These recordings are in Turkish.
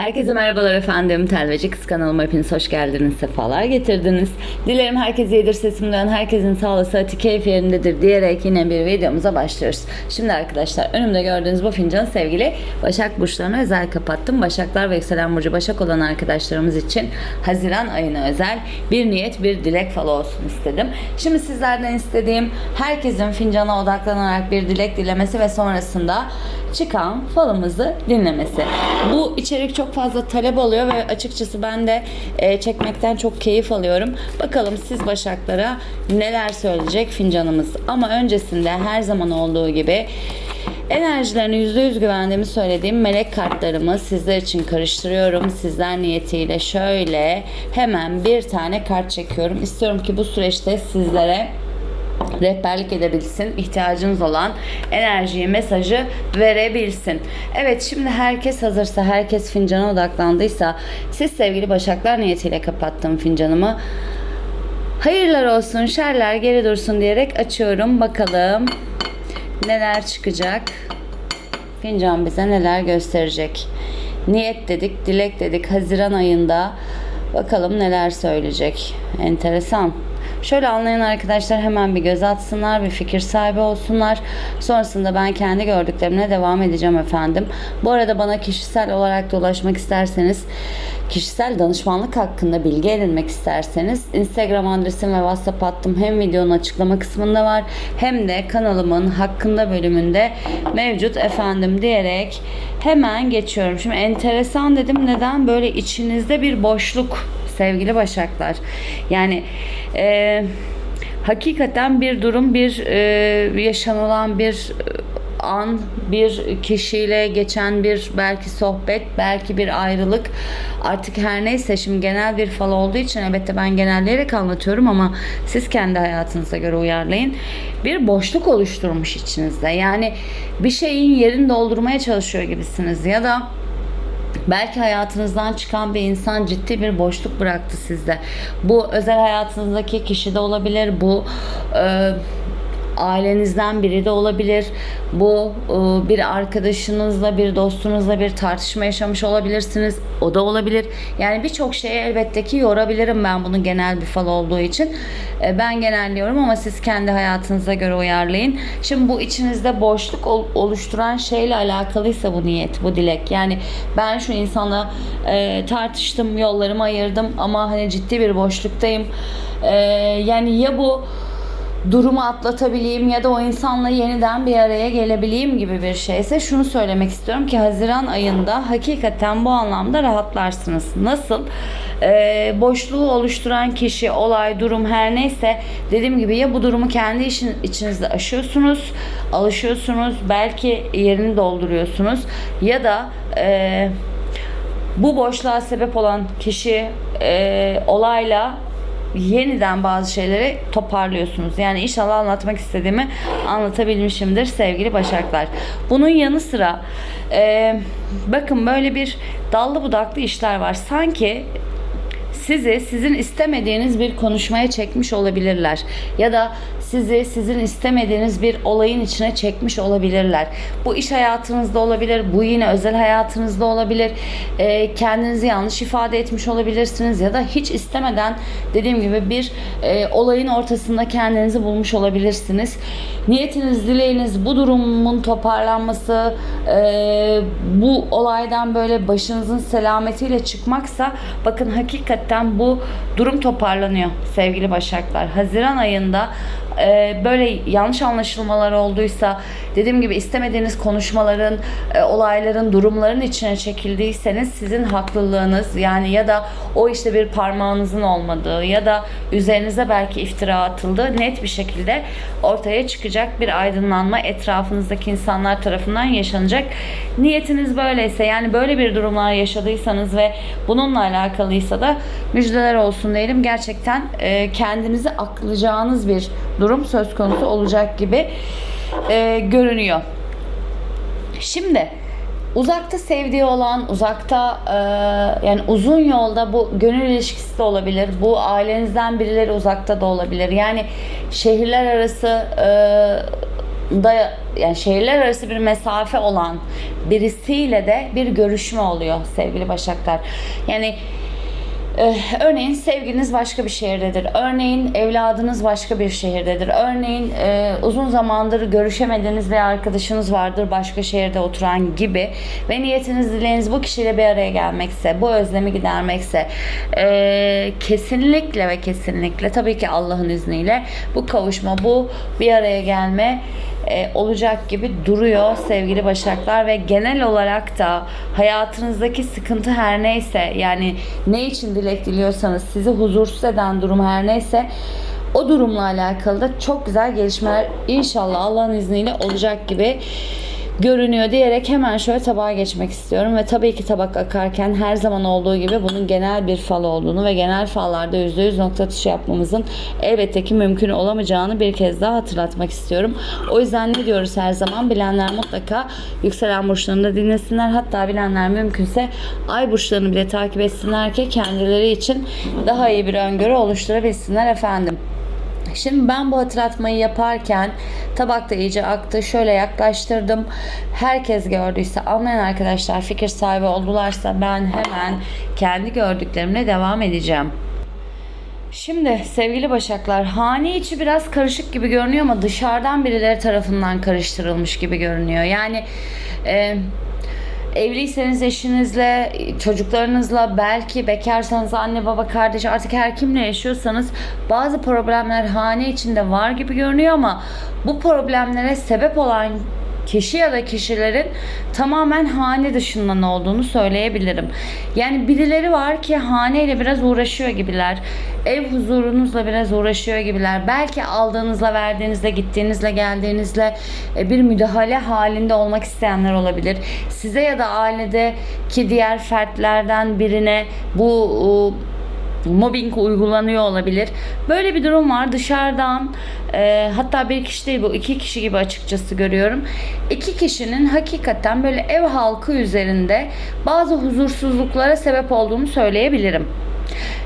Herkese merhabalar efendim. Telveci Kız kanalıma hepiniz hoş geldiniz. Sefalar getirdiniz. Dilerim herkes iyidir sesimden. Herkesin sağlığı, sıhhati, keyfi yerindedir diyerek yine bir videomuza başlıyoruz. Şimdi arkadaşlar önümde gördüğünüz bu fincanı sevgili Başak Burçlarına özel kapattım. Başaklar ve Yükselen Burcu Başak olan arkadaşlarımız için Haziran ayına özel bir niyet, bir dilek falı olsun istedim. Şimdi sizlerden istediğim herkesin fincana odaklanarak bir dilek dilemesi ve sonrasında çıkan falımızı dinlemesi. Bu içerik çok fazla talep oluyor ve açıkçası ben de e, çekmekten çok keyif alıyorum. Bakalım siz Başaklara neler söyleyecek fincanımız. Ama öncesinde her zaman olduğu gibi enerjilerini %100 güvendiğimi söylediğim melek kartlarımı sizler için karıştırıyorum. Sizler niyetiyle şöyle hemen bir tane kart çekiyorum. İstiyorum ki bu süreçte sizlere rehberlik edebilsin, ihtiyacınız olan enerjiyi, mesajı verebilsin. Evet şimdi herkes hazırsa, herkes fincana odaklandıysa, siz sevgili Başaklar niyetiyle kapattım fincanımı. Hayırlar olsun, şerler geri dursun diyerek açıyorum. Bakalım neler çıkacak. Fincan bize neler gösterecek. Niyet dedik, dilek dedik. Haziran ayında bakalım neler söyleyecek. Enteresan. Şöyle anlayan arkadaşlar hemen bir göz atsınlar, bir fikir sahibi olsunlar. Sonrasında ben kendi gördüklerimle devam edeceğim efendim. Bu arada bana kişisel olarak da ulaşmak isterseniz, kişisel danışmanlık hakkında bilgi edinmek isterseniz Instagram adresim ve WhatsApp hattım hem videonun açıklama kısmında var hem de kanalımın hakkında bölümünde mevcut efendim diyerek hemen geçiyorum. Şimdi enteresan dedim neden böyle içinizde bir boşluk sevgili Başaklar. Yani e, hakikaten bir durum, bir e, yaşanılan bir an, bir kişiyle geçen bir belki sohbet, belki bir ayrılık artık her neyse şimdi genel bir fal olduğu için elbette ben genelleyerek anlatıyorum ama siz kendi hayatınıza göre uyarlayın. Bir boşluk oluşturmuş içinizde. Yani bir şeyin yerini doldurmaya çalışıyor gibisiniz ya da Belki hayatınızdan çıkan bir insan ciddi bir boşluk bıraktı sizde. Bu özel hayatınızdaki kişi de olabilir. Bu e, ailenizden biri de olabilir. Bu e, bir arkadaşınızla, bir dostunuzla bir tartışma yaşamış olabilirsiniz. O da olabilir. Yani birçok şeye elbette ki yorabilirim ben bunu genel bir fal olduğu için. E, ben genelliyorum ama siz kendi hayatınıza göre uyarlayın. Şimdi bu içinizde boşluk oluşturan şeyle alakalıysa bu niyet, bu dilek. Yani ben şu insana e, tartıştım, yollarımı ayırdım ama hani ciddi bir boşluktayım. yani ya bu durumu atlatabileyim ya da o insanla yeniden bir araya gelebileyim gibi bir şeyse şunu söylemek istiyorum ki Haziran ayında hakikaten bu anlamda rahatlarsınız. Nasıl? Ee, boşluğu oluşturan kişi, olay, durum her neyse dediğim gibi ya bu durumu kendi işin, içinizde aşıyorsunuz, alışıyorsunuz, belki yerini dolduruyorsunuz ya da e, bu boşluğa sebep olan kişi e, olayla yeniden bazı şeyleri toparlıyorsunuz. Yani inşallah anlatmak istediğimi anlatabilmişimdir sevgili Başaklar. Bunun yanı sıra e, bakın böyle bir dallı budaklı işler var. Sanki sizi sizin istemediğiniz bir konuşmaya çekmiş olabilirler. Ya da sizi sizin istemediğiniz bir olayın içine çekmiş olabilirler. Bu iş hayatınızda olabilir, bu yine özel hayatınızda olabilir. E, kendinizi yanlış ifade etmiş olabilirsiniz ya da hiç istemeden dediğim gibi bir e, olayın ortasında kendinizi bulmuş olabilirsiniz. Niyetiniz, dileğiniz bu durumun toparlanması, e, bu olaydan böyle başınızın selametiyle çıkmaksa bakın hakikaten bu durum toparlanıyor sevgili Başaklar. Haziran ayında e, böyle yanlış anlaşılmalar olduysa dediğim gibi istemediğiniz konuşmaların, e, olayların, durumların içine çekildiyseniz sizin haklılığınız yani ya da o işte bir parmağınızın olmadığı ya da üzerinize belki iftira atıldığı net bir şekilde ortaya çıkacak bir aydınlanma etrafınızdaki insanlar tarafından yaşanacak. Niyetiniz böyleyse yani böyle bir durumlar yaşadıysanız ve bununla alakalıysa da müjdeler olsun diyelim. Gerçekten e, kendinizi aklayacağınız bir durum söz konusu olacak gibi e, görünüyor. Şimdi uzakta sevdiği olan, uzakta e, yani uzun yolda bu gönül ilişkisi de olabilir. Bu ailenizden birileri uzakta da olabilir. Yani şehirler arası e, da yani şehirler arası bir mesafe olan birisiyle de bir görüşme oluyor sevgili Başaklar. Yani Ee, örneğin sevgiliniz başka bir şehirdedir. Örneğin evladınız başka bir şehirdedir. Örneğin e, uzun zamandır görüşemediğiniz bir arkadaşınız vardır başka şehirde oturan gibi. Ve niyetiniz dileğiniz bu kişiyle bir araya gelmekse, bu özlemi gidermekse e, kesinlikle ve kesinlikle tabii ki Allah'ın izniyle bu kavuşma, bu bir araya gelme e, olacak gibi duruyor sevgili Başaklar ve genel olarak da hayatınızdaki sıkıntı her neyse yani ne için dilek diliyorsanız sizi huzursuz eden durum her neyse o durumla alakalı da çok güzel gelişmeler inşallah Allah'ın izniyle olacak gibi görünüyor diyerek hemen şöyle tabağa geçmek istiyorum ve tabii ki tabak akarken her zaman olduğu gibi bunun genel bir fal olduğunu ve genel fallarda %100 nokta atışı yapmamızın elbette ki mümkün olamayacağını bir kez daha hatırlatmak istiyorum. O yüzden ne diyoruz her zaman bilenler mutlaka yükselen burçlarını da dinlesinler hatta bilenler mümkünse ay burçlarını bile takip etsinler ki kendileri için daha iyi bir öngörü oluşturabilsinler efendim. Şimdi ben bu hatırlatmayı yaparken tabakta iyice aktı. Şöyle yaklaştırdım. Herkes gördüyse, anlayan arkadaşlar fikir sahibi oldularsa ben hemen kendi gördüklerimle devam edeceğim. Şimdi sevgili Başaklar, hane içi biraz karışık gibi görünüyor ama dışarıdan birileri tarafından karıştırılmış gibi görünüyor. Yani e, evliyseniz eşinizle, çocuklarınızla, belki bekarsanız anne baba kardeş artık her kimle yaşıyorsanız bazı problemler hane içinde var gibi görünüyor ama bu problemlere sebep olan kişi ya da kişilerin tamamen hane dışından olduğunu söyleyebilirim. Yani birileri var ki haneyle biraz uğraşıyor gibiler. Ev huzurunuzla biraz uğraşıyor gibiler. Belki aldığınızla, verdiğinizle, gittiğinizle, geldiğinizle e, bir müdahale halinde olmak isteyenler olabilir. Size ya da ailedeki diğer fertlerden birine bu mobbing uygulanıyor olabilir. Böyle bir durum var. Dışarıdan e, hatta bir kişi değil bu iki kişi gibi açıkçası görüyorum. İki kişinin hakikaten böyle ev halkı üzerinde bazı huzursuzluklara sebep olduğunu söyleyebilirim.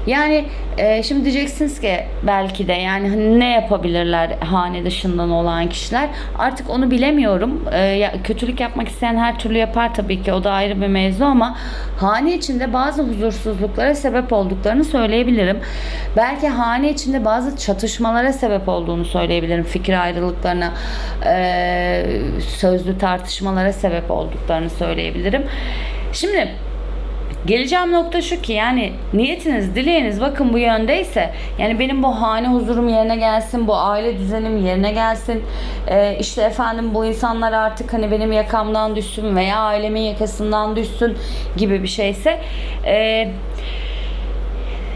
Yani e, şimdi diyeceksiniz ki belki de yani hani ne yapabilirler hane dışından olan kişiler artık onu bilemiyorum. E, kötülük yapmak isteyen her türlü yapar tabii ki o da ayrı bir mevzu ama hane içinde bazı huzursuzluklara sebep olduklarını söyleyebilirim. Belki hane içinde bazı çatışmalara sebep olduğunu söyleyebilirim. Fikir ayrılıklarına, e, sözlü tartışmalara sebep olduklarını söyleyebilirim. Şimdi Geleceğim nokta şu ki yani niyetiniz, dileğiniz bakın bu yöndeyse yani benim bu hane huzurum yerine gelsin, bu aile düzenim yerine gelsin. Ee, işte efendim bu insanlar artık hani benim yakamdan düşsün veya ailemin yakasından düşsün gibi bir şeyse eee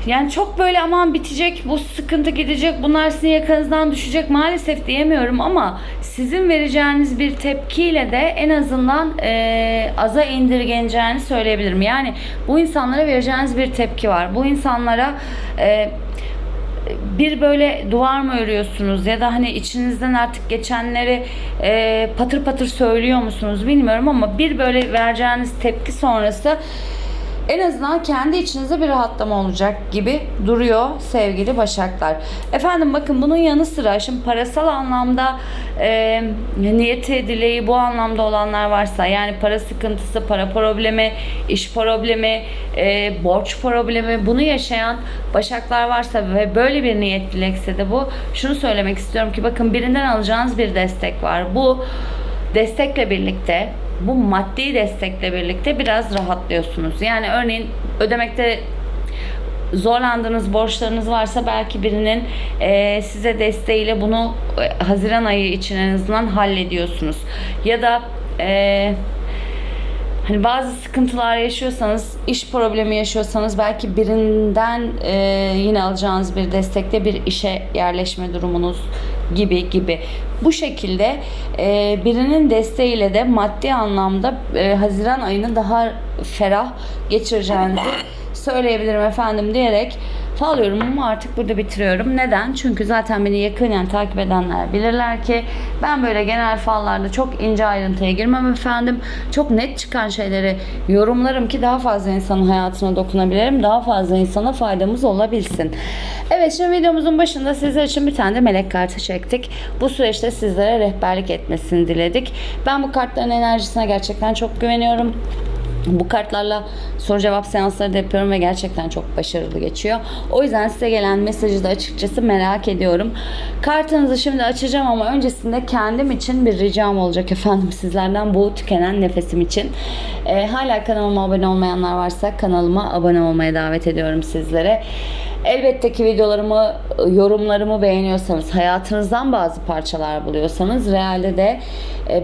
yani çok böyle aman bitecek, bu sıkıntı gidecek, bunlar sizin yakanızdan düşecek maalesef diyemiyorum ama sizin vereceğiniz bir tepkiyle de en azından e, aza indirgeneceğini söyleyebilirim. Yani bu insanlara vereceğiniz bir tepki var. Bu insanlara e, bir böyle duvar mı örüyorsunuz ya da hani içinizden artık geçenleri e, patır patır söylüyor musunuz bilmiyorum ama bir böyle vereceğiniz tepki sonrası en azından kendi içinize bir rahatlama olacak gibi duruyor sevgili Başaklar. Efendim bakın bunun yanı sıra şimdi parasal anlamda e, niyeti, dileği bu anlamda olanlar varsa yani para sıkıntısı, para problemi, iş problemi, e, borç problemi bunu yaşayan Başaklar varsa ve böyle bir niyet dilekse de bu şunu söylemek istiyorum ki bakın birinden alacağınız bir destek var. Bu destekle birlikte bu maddi destekle birlikte biraz rahatlıyorsunuz. Yani örneğin ödemekte zorlandığınız borçlarınız varsa belki birinin e, size desteğiyle bunu e, Haziran ayı için en azından hallediyorsunuz. Ya da e, hani bazı sıkıntılar yaşıyorsanız, iş problemi yaşıyorsanız belki birinden e, yine alacağınız bir destekte bir işe yerleşme durumunuz gibi gibi. Bu şekilde e, birinin desteğiyle de maddi anlamda e, Haziran ayını daha ferah geçireceğinizi söyleyebilirim efendim diyerek Fal yorumumu artık burada bitiriyorum. Neden? Çünkü zaten beni yakinen takip edenler bilirler ki ben böyle genel fallarda çok ince ayrıntıya girmem efendim. Çok net çıkan şeyleri yorumlarım ki daha fazla insanın hayatına dokunabilirim. Daha fazla insana faydamız olabilsin. Evet şimdi videomuzun başında sizler için bir tane de melek kartı çektik. Bu süreçte sizlere rehberlik etmesini diledik. Ben bu kartların enerjisine gerçekten çok güveniyorum. Bu kartlarla soru cevap seansları da yapıyorum ve gerçekten çok başarılı geçiyor. O yüzden size gelen mesajı da açıkçası merak ediyorum. Kartınızı şimdi açacağım ama öncesinde kendim için bir ricam olacak efendim sizlerden bu tükenen nefesim için. Ee, hala kanalıma abone olmayanlar varsa kanalıma abone olmaya davet ediyorum sizlere. Elbette ki videolarımı, yorumlarımı beğeniyorsanız, hayatınızdan bazı parçalar buluyorsanız realde de e,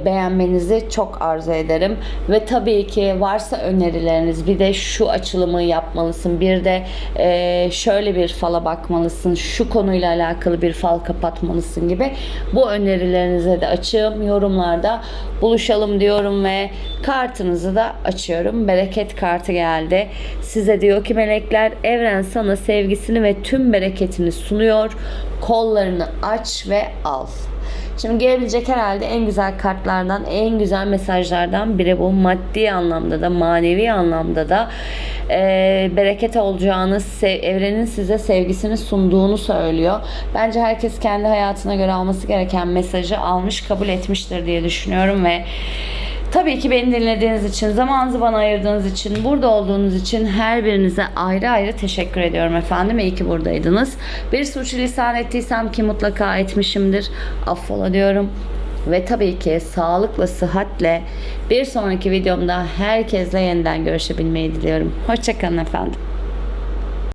beğenmenizi çok arzu ederim. Ve tabii ki varsa önerileriniz, bir de şu açılımı yapmalısın, bir de e, şöyle bir fala bakmalısın, şu konuyla alakalı bir fal kapatmalısın gibi bu önerilerinize de açığım. Yorumlarda buluşalım diyorum ve kartınızı da açıyorum. Bereket kartı geldi. Size diyor ki melekler evren sana sevgisini ve tüm bereketini sunuyor. Kollarını aç ve al. Şimdi gelebilecek herhalde en güzel kartlardan, en güzel mesajlardan biri bu. Maddi anlamda da, manevi anlamda da e, bereket olacağını, evrenin size sevgisini sunduğunu söylüyor. Bence herkes kendi hayatına göre alması gereken mesajı almış, kabul etmiştir diye düşünüyorum ve Tabii ki beni dinlediğiniz için, zamanınızı bana ayırdığınız için, burada olduğunuz için her birinize ayrı ayrı teşekkür ediyorum efendim. İyi ki buradaydınız. Bir suç lisan ettiysem ki mutlaka etmişimdir. Affola diyorum. Ve tabii ki sağlıkla, sıhhatle bir sonraki videomda herkesle yeniden görüşebilmeyi diliyorum. Hoşçakalın efendim.